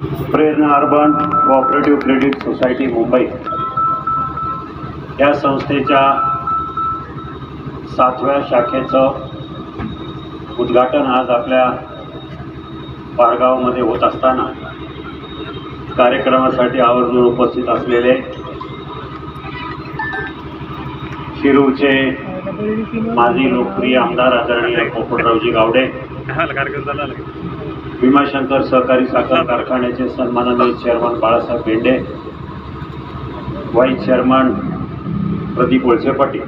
Prerana urban cooperative credit society Mumbai. या संस्थेच्या सातव्या शाखेचं उद्घाटन आज आपल्या पारगावमध्ये होत असताना कार्यक्रमासाठी आवर्जून उपस्थित असलेले शिरूरचे माजी लोकप्रिय आमदार आदरणीय पोपटरावजी गावडे. भीमाशंकर सहकारी साखर कारखान्याचे सन्माननीय chairman Balasaheb Bende vice chairman Pradeep Walse Patil.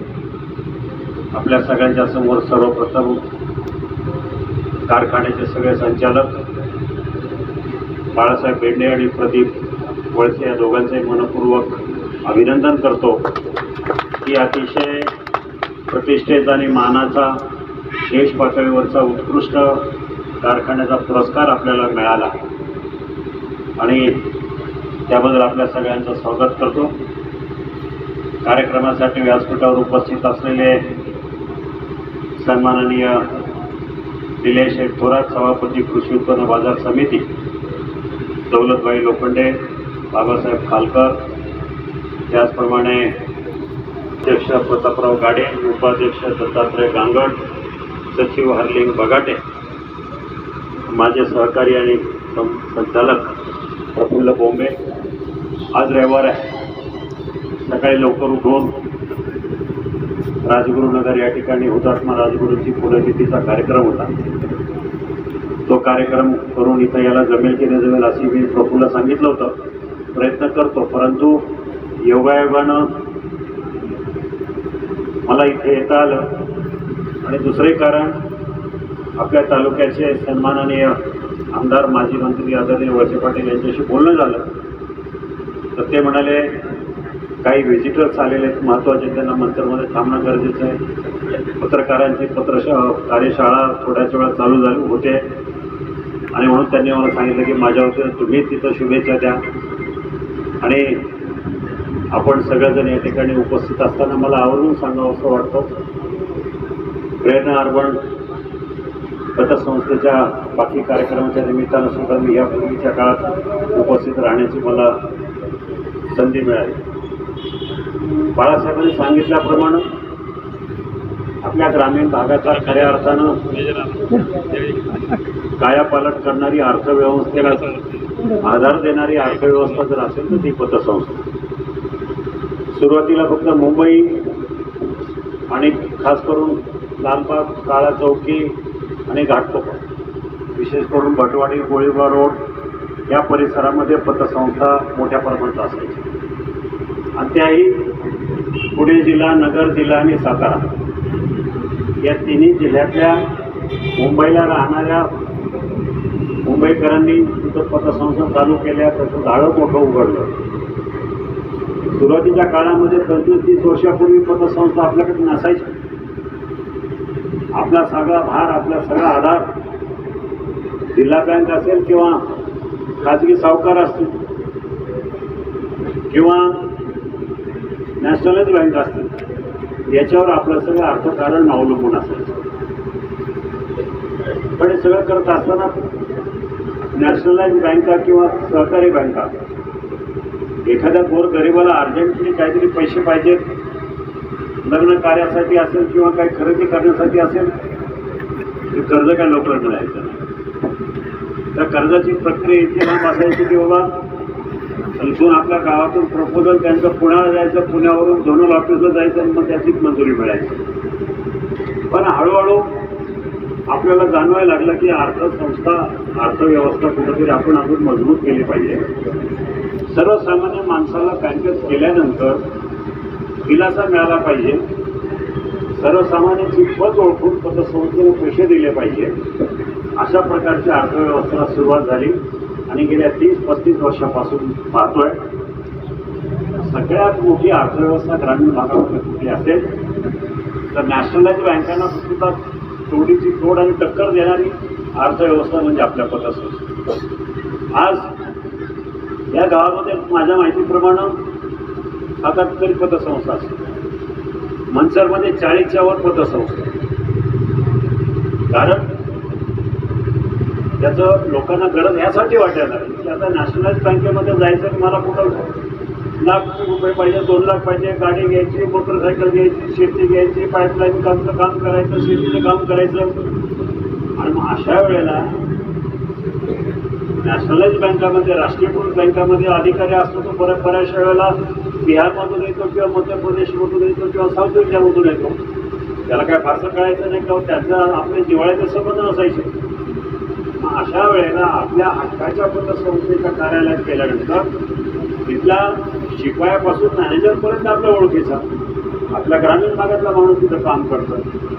आपल्या सगळ्यांच्या समोर सर्वप्रथम कारखान्याचे सगळे संचालक बाळासाहेब बेंडे आणि प्रदीप वळसे या दोघांचे मनपूर्वक अभिनंदन करतो. की अतिशय प्रतिष्ठेचा आणि मानाचा देश पातळीवरचा उत्कृष्ट कारखान्याचा पुरस्कार आपल्याला मिळाला. आणि त्याबद्दल आपल्या सगळ्यांचं स्वागत करतो. कार्यक्रमासाठी व्यासपीठावर उपस्थित असलेले सन्माननीय निलेश थोरात सभापती कृषी उत्पन्न बाजार समिती दौलतबाई लोखंडे बाबासाहेब खालकर त्याचप्रमाणे अध्यक्ष प्रतापराव गाडे उपाध्यक्ष दत्तात्रय गांगड सचिव हरलिंग बगाटे माझे सहकारी आणि सं- संचालक प्रफुल्ल बोंबे आज रविवार आहे. सकाळी लवकर उठून राजगुरुनगर या ठिकाणी हुतात्मा राजगुरूंची पुण्यतिथीचा कार्यक्रम होता. तो कार्यक्रम करून इथं याला जमेल की नाही जमेल अशी मी प्रफुल्ल सांगितलं होतं. प्रयत्न करतो परंतु योगायोगानं मला इथे येता आलं. आणि दुसरे कारण आपल्या तालुक्याचे सन्माननीय आमदार माजी मंत्री आदरणीय वळसे पाटील यांच्याशी बोलणं झालं. तर ते म्हणाले काही व्हिजिटर्स आलेले आहेत महत्त्वाचे त्यांना मंत्रमध्ये थांबणं गरजेचं आहे. पत्रकारांची पत्रशा कार्यशाळा थोड्याच वेळा चालू झाली होते. आणि म्हणून त्यांनी मला सांगितलं की माझ्या वतीनं तुम्ही तिथं शुभेच्छा द्या. आणि आपण सगळेजण या ठिकाणी उपस्थित असताना मला आवर्जून सांगावं असं वाटतं. प्रेरणा अर्बण पतसंस्थेच्या बाकी कार्यक्रमाच्या निमित्तानं सुद्धा मी यापूर्वीच्या काळात उपस्थित राहण्याची मला संधी मिळाली. बाळासाहेबांनी सांगितल्याप्रमाणे आपल्या ग्रामीण भागाचा खऱ्या अर्थानं कायापालट करणारी अर्थव्यवस्थेला आधार देणारी अर्थव्यवस्था जर असेल तर ती पतसंस्था. सुरुवातीला फक्त मुंबई आणि खास करून लालबाग काळा चौकी आणि घाटकोपर. विशेष करून भटवाडी गोळीबा रोड या परिसरामध्ये पतसंस्था मोठ्या प्रमाणात असायची. आणि त्याही पुणे जिल्हा नगर जिल्हा आणि सातारा. या तिन्ही जिल्ह्यातल्या मुंबईला राहणाऱ्या मुंबईकरांनी तिथं पतसंस्था चालू केल्या त्याचं झाडं मोठं उघडलं. सुरुवातीच्या काळामध्ये पंचवीस तीस वर्षापूर्वी पतसंस्था आपल्याकडे नसायची. आपला सगळा भार आपला सगळा आधार जिल्हा बँक असेल किंवा खाजगी सावकार असतील किंवा नॅशनलाइज बँक असतील याच्यावर आपलं सगळं अर्थकारण अवलंबून असायचं पण हे सगळं करत असताना नॅशनलाइज बँका किंवा सहकारी बँका एखाद्या गोर गरिबाला अर्जंटली काहीतरी पैसे पाहिजेत लग्न कार्यासाठी असेल किंवा काही खरेदी करण्यासाठी असेल ते कर्ज काय लवकर मिळायचं नाही. त्या कर्जाची प्रक्रिया इथे लांब असायची की बाबा इथून आपल्या गावातून प्रपोजल त्यांचं पुण्याला जायचं पुण्यावरून झोनल ऑफिसला जायचं आणि मग त्याचीच मंजुरी मिळायची पण हळूहळू आपल्याला जाणवायला लागलं की अर्थसंस्था अर्थव्यवस्था कुठेतरी आपण अजून मजबूत केली पाहिजे सर्वसामान्य माणसाला बँकेत गेल्यानंतर दिलासा मिळाला पाहिजे. सर्वसामान्यांची पत ओळखून पतसंस्थेने पैसे दिले पाहिजे. अशा प्रकारच्या अर्थव्यवस्थेला सुरुवात झाली आणि गेल्या तीस पस्तीस वर्षापासून पाहतोय. सगळ्यात मोठी अर्थव्यवस्था ग्रामीण भागामध्ये कुठली असेल? तर नॅशनलाइज बँकांना सुद्धा तोडीची तोड आणि टक्कर देणारी अर्थव्यवस्था म्हणजे आपल्या पतसंस्था आज या गावामध्ये माझ्या माहितीप्रमाणे आता तरी पतसंस्था असते. मनसरमध्ये चाळीसच्या वर पतसंस्था. कारण त्याचं लोकांना गरज यासाठी वाटायला लागली की आता नॅशनलाइज बँकेमध्ये जायचं की मला कुठं लाख रुपये पाहिजे दोन लाख पाहिजे गाडी घ्यायची मोटरसायकल घ्यायची शेती घ्यायची पाईपलाईन कामचं काम करायचं शेतीचं काम करायचं. आणि मग अशा वेळेला नॅशनलाइज बँकामध्ये राष्ट्रीयकृत बँकामध्ये अधिकारी असतो तो बऱ्या बऱ्याचशा वेळेला बिहारमधून येतो किंवा मध्य प्रदेशमधून येतो किंवा साऊथ इंडियामधून येतो? त्याला काय फारसं कळायचं नाही किंवा त्यांचा आपले जिवाळ्याचे संबंध नसायचे. अशा वेळेला आपल्या हक्काच्या पतसंस्थेच्या कार्यालयात गेल्यानंतर तिथल्या शिपायापासून मॅनेजरपर्यंत आपल्या ओळखीचा आपल्या ग्रामीण भागातला माणूस तिथं काम करतो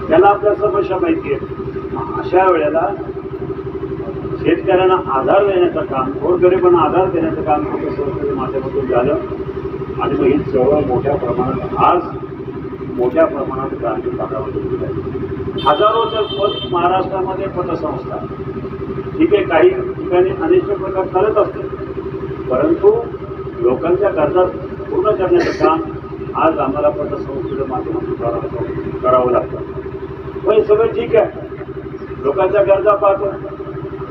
त्याला आपल्या समस्या माहिती आहे. मग अशा वेळेला शेतकऱ्यांना आधार देण्याचं काम गोरगरिबांना आधार देण्याचं काम पतसंस्थेच्या माध्यमातून झालं. आणि मग ही चळवळ मोठ्या प्रमाणात आज मोठ्या प्रमाणात ग्रामीण भागामध्ये हजारोच्या आहे. पद महाराष्ट्रामध्ये पतसंस्था. ठीक आहे काही ठिकाणी अनेक प्रकार करत असते परंतु लोकांच्या गरजा पूर्ण करण्याचं काम आज आम्हाला पतसंस्थेच्या माध्यमातून करावं करावं लागतं. पण हे सगळं ठीक आहे. लोकांच्या गरजा पाहतो.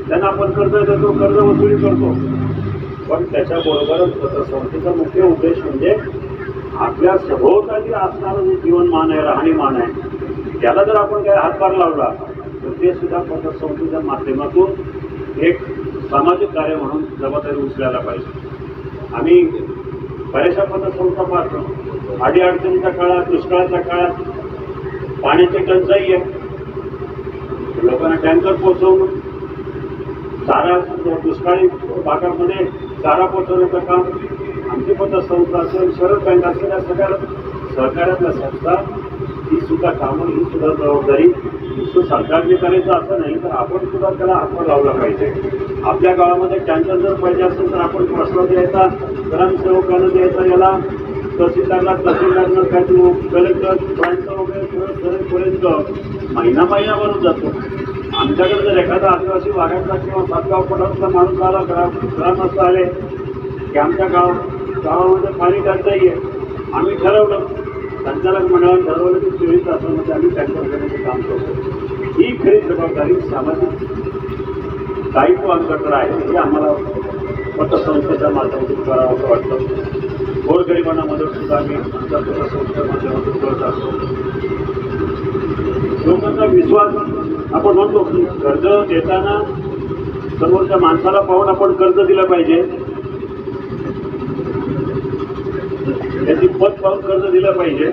त्यांना आपण कर्ज देतो कर्ज वसुली करतो. पण त्याच्याबरोबरच संस्थेचा मुख्य उद्देश म्हणजे आपल्या सभोवताली असणारं जे जीवनमान आहे राहणीमान आहे त्याला जर आपण काही हातभार लावला तर ते सुद्धा पतसंस्थेच्या माध्यमातून एक सामाजिक कार्य म्हणून जबाबदारी उचलायला पाहिजे. आम्ही बऱ्याचशा पतसंस्था पाहतो. अडीअडचणीच्या काळात दुष्काळाच्या काळात पाण्याची टंचाई आहे. लोकांना टँकर पोहोचवून चारा दुष्काळी भागामध्ये चारा पोचवण्याचं काम आमची पतसंस्था असेल शरद बँक असेल या सगळ्या सहकार्यातल्या संस्था ही सुद्धा कामं ही सुद्धा जबाबदारी नुसतं सरकारने करायचं असं नाही तर आपण सुद्धा त्याला हातभार लावला पाहिजे. आपल्या गावामध्ये कॅन्सर जर पाहिजे असेल तर आपण प्रश्न द्यायचा ग्रामसेवकांना द्यायचा याला तहसीलदारला तहसीलदारनं काय कलेक्टर पॉईंट वगैरे सगळं सगळेपर्यंत महिना महिनाभर जातो. आमच्याकडे जर एखादा आदिवासी भागातला किंवा सातगाव पठारातला माणूस आला ग्राम ग्रामस्थ आले की आमच्या गाव गावामध्ये पाणी टंचाई आहे आम्ही ठरवलं संचालक मंडळाने ठरवलं की चोवीस तासामध्ये आम्ही टँकर करण्याचं काम करतो ही खरी जबाबदारी सामाजिक दायित्व आमच्याकडे आहे हे आम्हाला पतसंस्थेच्या माध्यमातून करावं असं वाटतं. गोरगरिबांना मदत सुद्धा आम्ही आमच्या पतसंस्थेच्या माध्यमातून करत असतो. लोकांचा विश्वास आपण म्हणतो की कर्ज देताना समोरच्या माणसाला पाहून आपण कर्ज दिलं पाहिजे. त्याची पद पाहून कर्ज दिलं पाहिजे.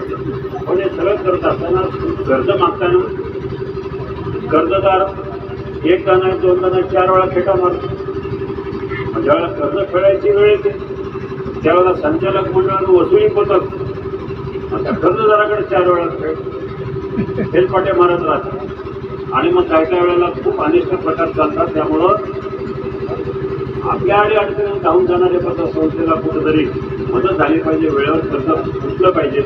पण हे सगळं करत असताना कर्ज मागताना कर्जदार एक दाना दोन दाना चार वेळा खेटा मारतो. ज्यावेळेला कर्ज फेडायची वेळ येते त्यावेळेला संचालक मंडळानं वसुली पथक आता त्या कर्जदाराकडे चार वेळा खेळ हेलपाटे मारत राहतात. आणि मग काही काही वेळेला खूप अनिष्ट प्रकार चालतात त्यामुळं आपल्या आडी अडचणी धावून जाणाऱ्या पतसंस्थेला कुठेतरी मदत झाली पाहिजे वेळेवर कर्ज उठलं पाहिजे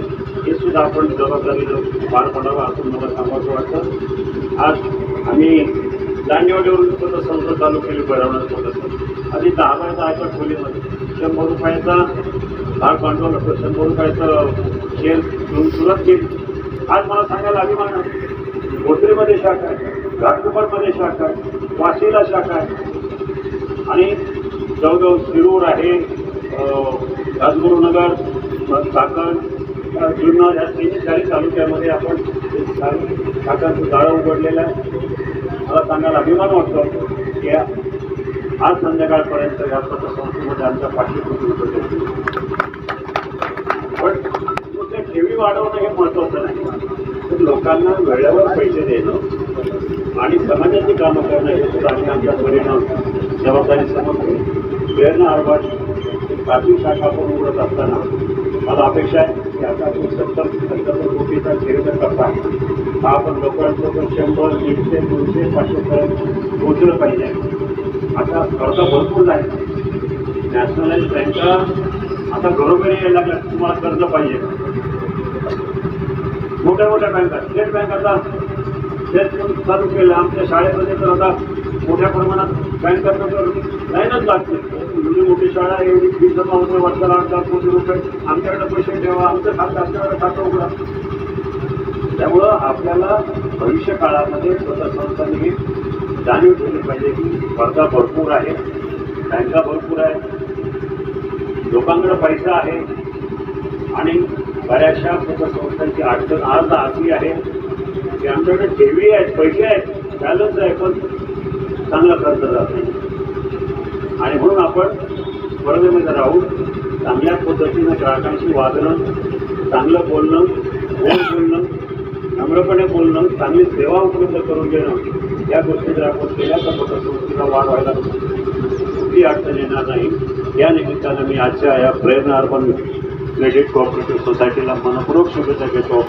हे सुद्धा आपण जबाबदारीनं पार पडावं असं मला सांगावं वाटतं. आज आम्ही दांडेवाडीवरून पतसंस्था चालू केली बरोबर पतसंस्था आधी दहा बाय दहाच्या खोलीमध्ये शंभर रुपयाचा भाग भांडवल होतं शंभर रुपयाचं शेअर घेऊन सुरुवात केली. आज मला सांगायला अभिमान आहे. भोसरीमध्ये शाखा आहे घाटकोपरमध्ये शाखा आहे वाशीला शाखा आहे. आणि जवळजवळ शिरूर आहे राजगुरुनगर चाकण जुन्नर या तीन चारी तालुक्यामध्ये आपण शाखांचं जाळं उघडलेलं आहे. मला सांगायला अभिमान वाटतो की आज संध्याकाळपर्यंत या पतसंस्थेमध्ये आमच्या पाठ्यपुस्तक पण नुसते ठेवी वाढवणं हे महत्त्वाचं नाही. लोकांना वेळेवर पैसे देणं आणि समाजाची कामं करणं हे सुद्धा आम्ही परिणाम जबाबदारी समजतो प्रेरणा अर्बाट प्राथमिक शाखा आपण उघडत असताना मला अपेक्षा आहे की आता आपण सत्तर सत्तर कोटीचा खेळचा करता हा आपण लोकांसोबत शंभर दीडशे दोनशे पाचशेपर्यंत पोचलं पाहिजे. आता खर्च भरपूर आहे नॅशनलाइज बँका आता घरोघरी यायला लागल्या तुम्हाला कर्ज पाहिजे. मोठ्या मोठ्या बँका स्टेट बँक आता स्टेट चालू केलं. आमच्या शाळेमध्ये तर आता मोठ्या प्रमाणात बँकांना तर लाईनच लागते. एवढी मोठी शाळा एवढी फी जमा होते वर्षाला आठ लाख कोटी रुपये. आमच्याकडे पैसे ठेवा आमचं खातं आमच्याकडे खातं उघडा. त्यामुळं आपल्याला भविष्य काळामध्ये पतसंस्थांनी जाणीव ठेवली पाहिजे की स्पर्धा भरपूर आहे बँका भरपूर आहे. लोकांकडे पैसा आहे आणि बऱ्याचशा पतसंस्थांची अडचण आज अशी आहे. की आमच्याकडे ठेवी आहेत पैसे आहेत बॅलन्स आहे पण चांगला खर्च जात. नाही आणि म्हणून आपण स्पर्धेमध्ये राहून चांगल्या पद्धतीनं ग्राहकांशी वागणं चांगलं बोलणं गोड बोलणं नम्रपणे बोलणं चांगली सेवा उपलब्ध करून देणं या गोष्टी जर आपण केल्या तर पतसंस्थेला वाढ व्हायला कुठली अडचण येणार नाही. या निमित्तानं मी आजच्या या प्रयत्न अर्पण क्रेडिट कोऑपरेटिव्ह सोसायटीला मनपूर्वक शुभेच्छा घेतो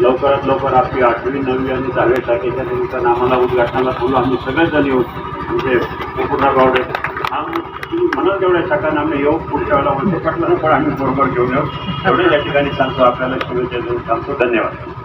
लवकरात लवकर आपली आठवी नववी आणि दहाव्या शाखेच्या निमित्तानं आम्हाला उद्घाटनाला बोलू आम्ही सगळेजण येऊ. म्हणजे पूर्ण गावडे. आम्ही म्हणत तेवढ्या शाखांना आम्ही येऊ. पुढच्या वेळेला म्हणजे पटलं पण आम्ही बरोबर घेऊन येऊ. एवढे या ठिकाणी सांगतो. आपल्याला शुभेच्छा देऊन सांगतो. धन्यवाद.